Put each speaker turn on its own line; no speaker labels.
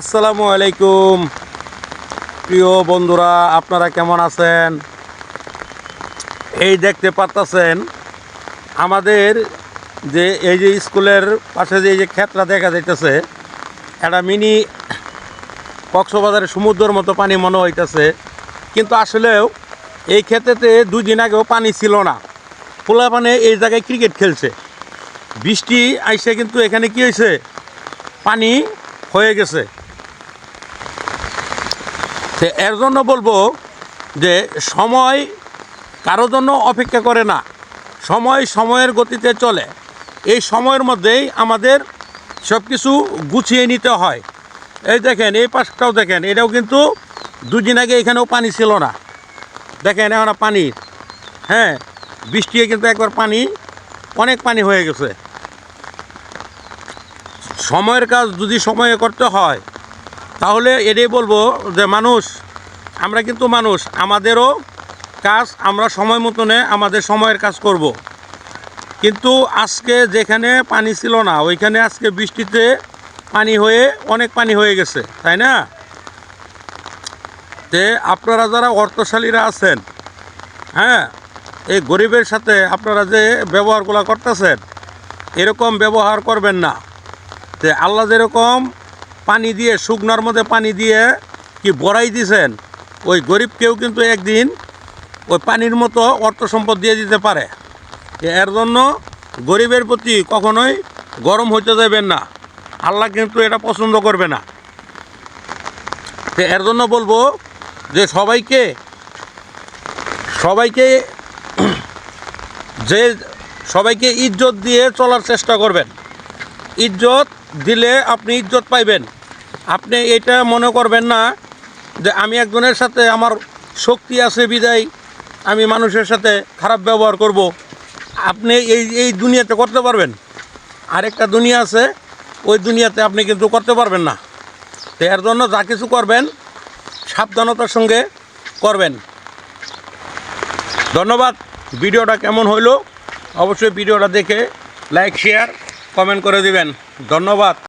আসসালামু আলাইকুম। প্রিয় বন্ধুরা, আপনারা কেমন আছেন? এই দেখতে পারতেছেন, আমাদের যে এই যে স্কুলের পাশে যে এই যে ক্ষেতটা দেখা যাইতেছে একটা মিনি কক্সবাজারের সমুদ্রের মতো পানি মনে হইতেছে। কিন্তু আসলেও এই ক্ষেতেতে দুদিন আগেও পানি ছিল না। খোলা পানে এই জায়গায় ক্রিকেট খেলছে। বৃষ্টি আইসে কিন্তু এখানে কি হয়েছে পানি হয়ে গেছে। তো এর জন্য বলব যে সময় কারোর জন্য অপেক্ষা করে না। সময় সময়ের গতিতে চলে। এই সময়ের মধ্যেই আমাদের সব কিছু গুছিয়ে নিতে হয়। এই দেখেন, এই পাশটাও দেখেন, এটাও কিন্তু দুদিন আগে এখানেও পানি ছিল না। দেখেন, এখন পানি। হ্যাঁ বৃষ্টি কিন্তু একবার পানি, অনেক পানি হয়ে গেছে। সময়ের কাজ যদি সময়ে করতে হয় তাহলে এটাই বলব যে মানুষ, আমরা কিন্তু মানুষ, আমাদেরও কাজ আমরা সময় মতনে আমাদের সময়ের কাজ করব। কিন্তু আজকে যেখানে পানি ছিল না, ওইখানে আজকে বৃষ্টিতে পানি হয়ে অনেক পানি হয়ে গেছে, তাই না তে আপনারা যারা অর্থশালীরা আছেন হ্যাঁ এই গরিবের সাথে আপনারা যে ব্যবহারগুলো করতেছেন, এরকম ব্যবহার করবেন না তে আল্লাহ যেরকম পানি দিয়ে, শুকনার মধ্যে পানি দিয়ে কি বড়াই দিছেন? ওই গরিবকেও কিন্তু একদিন ওই পানির মতো অর্থ সম্পদ দিয়ে দিতে পারে। এর জন্য গরিবের প্রতি কখনোই গরম হইতে দেবেন না। আল্লাহ কিন্তু এটা পছন্দ করবে না। তো এর জন্য বলব যে সবাইকে সবাইকে যে সবাইকে ইজ্জত দিয়ে চলার চেষ্টা করবেন। ইজ্জত দিলে আপনি ইজ্জত পাইবেন। আপনি এটা মনে করবেন না যে আমি একজনের সাথে আমার শক্তি আছে বিদায়, আমি মানুষের সাথে খারাপ ব্যবহার করব। আপনি এই এই দুনিয়াতে করতে পারবেন। আরেকটা দুনিয়া আছে, ওই দুনিয়াতে আপনি কিন্তু করতে পারবেন না। তো এর জন্য যা কিছু করবেন, সাবধানতার সঙ্গে করবেন। ধন্যবাদ। ভিডিওটা কেমন হইল? অবশ্যই ভিডিওটা দেখে লাইক শেয়ার কমেন্ট করে দিবেন। ধন্যবাদ।